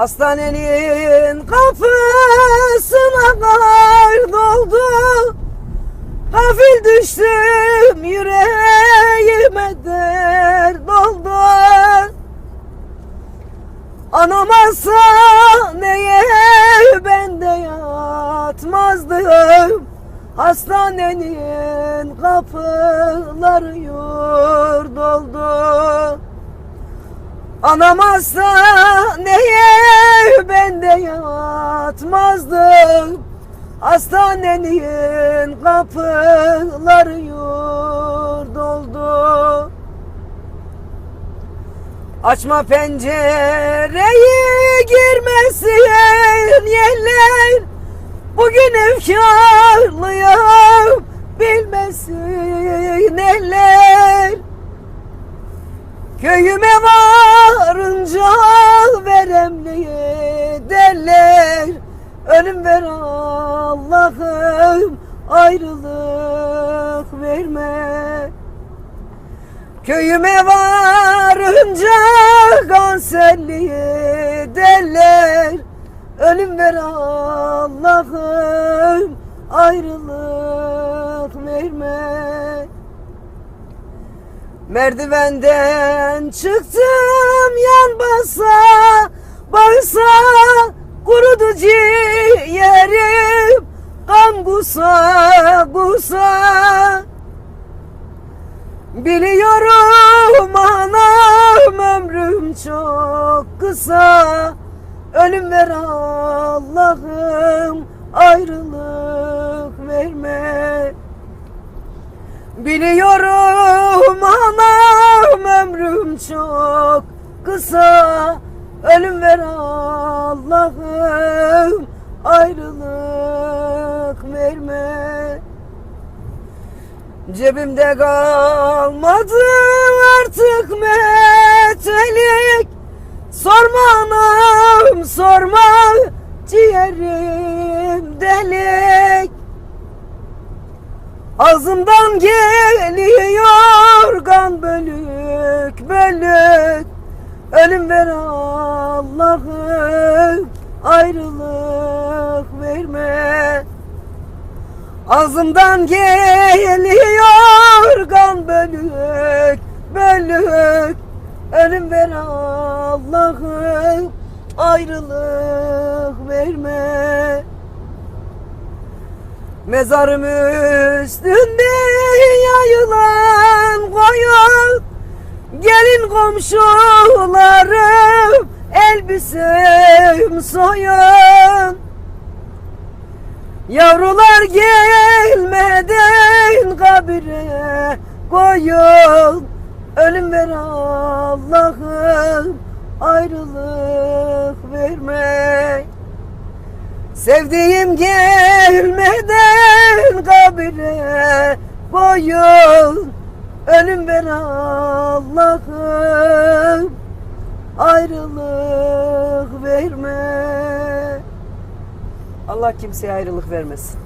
Hastanenin kapısına kar doldu. Hafif düştüm yüreğime dert doldu. Anam alsa neye ben de yatmazdım. Hastanenin kapıları yurt oldu Anam hasta neye ben de yatmazdım. Hastanenin kapıları yurt Açma pencereyi girmesin yerler. Bugün efkarlıyım bilmesin eller Köyüme varınca veremliye derler. Ölüm ver Allah'ım ayrılık verme. Köyüme varınca kanserliye derler. Ölüm ver Allah'ım ayrılık Merdivenden çıktım yan basa Bağısa kurudu ciğerim Kan kusa kusa Biliyorum anam ömrüm çok kısa. Ölüm ver Allah'ım ayrılık verme Biliyorum anam ömrüm çok kısa. Ölüm ver Allah'ım ayrılık verme. Cebimde kalmadı artık metelik Sorma anam sorma ciğerim delik Ağzımdan geliyor kan bölük bölük. Ölüm ver Allah'ım ayrılık verme. Ağzımdan geliyor kan bölük bölük. Ölüm ver Allah'ım ayrılık verme Mezarım üstünde yayılan koyun. Gelin komşularım elbisem soyun. Yavrular gelmeden kabire koyun. Ölüm ver Allah'ım ayrılık verme Sevdiğim gelmeden kabire koyun Ölüm ver Allah'ım. Ayrılık verme. Allah kimseye ayrılık vermesin.